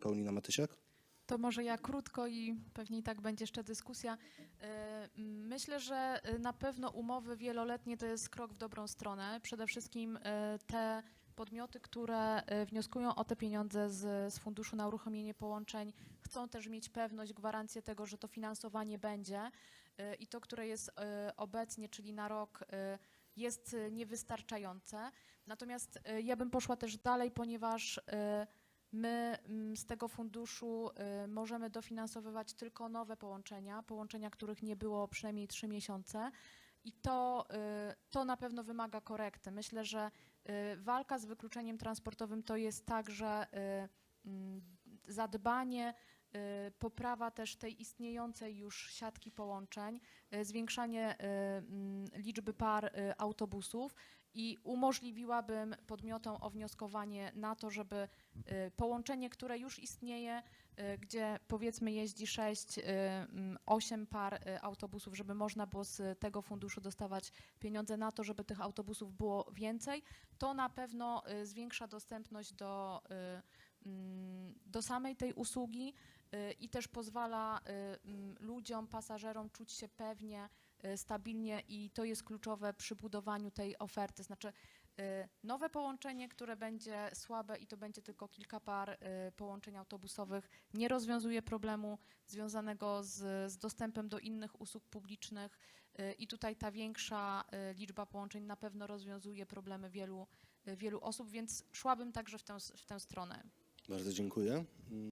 Paulina Matysiak. To może ja krótko i pewnie i tak będzie jeszcze dyskusja. E, Myślę, że na pewno umowy wieloletnie to jest krok w dobrą stronę. Przede wszystkim e, te podmioty, które e, wnioskują o te pieniądze z, z Funduszu na uruchomienie połączeń, chcą też mieć pewność, gwarancję tego, że to finansowanie będzie i to, które jest obecnie, czyli na rok, jest niewystarczające. Natomiast ja bym poszła też dalej, ponieważ My mm, z tego funduszu y, możemy dofinansowywać tylko nowe połączenia, połączenia, których nie było przynajmniej trzy miesiące. I to, y, to na pewno wymaga korekty. Myślę, że y, walka z wykluczeniem transportowym to jest także mm, zadbanie, poprawa też tej istniejącej już siatki połączeń, y, zwiększanie y, mm, liczby par y, autobusów i umożliwiłabym podmiotom o wnioskowanie na to, żeby y, połączenie, które już istnieje, y, gdzie powiedzmy jeździ 6, 8 par y, autobusów, żeby można było z tego funduszu dostawać pieniądze na to, żeby tych autobusów było więcej, to na pewno y, zwiększa dostępność do, y, mm, do samej tej usługi y, i też pozwala y, mm, ludziom, pasażerom czuć się pewnie, y, stabilnie i to jest kluczowe przy budowaniu tej oferty. Znaczy nowe połączenie, które będzie słabe i to będzie tylko kilka par połączeń autobusowych, nie rozwiązuje problemu związanego z, z dostępem do innych usług publicznych i tutaj ta większa liczba połączeń na pewno rozwiązuje problemy wielu, wielu osób, więc szłabym także w tę, w tę stronę. Bardzo dziękuję.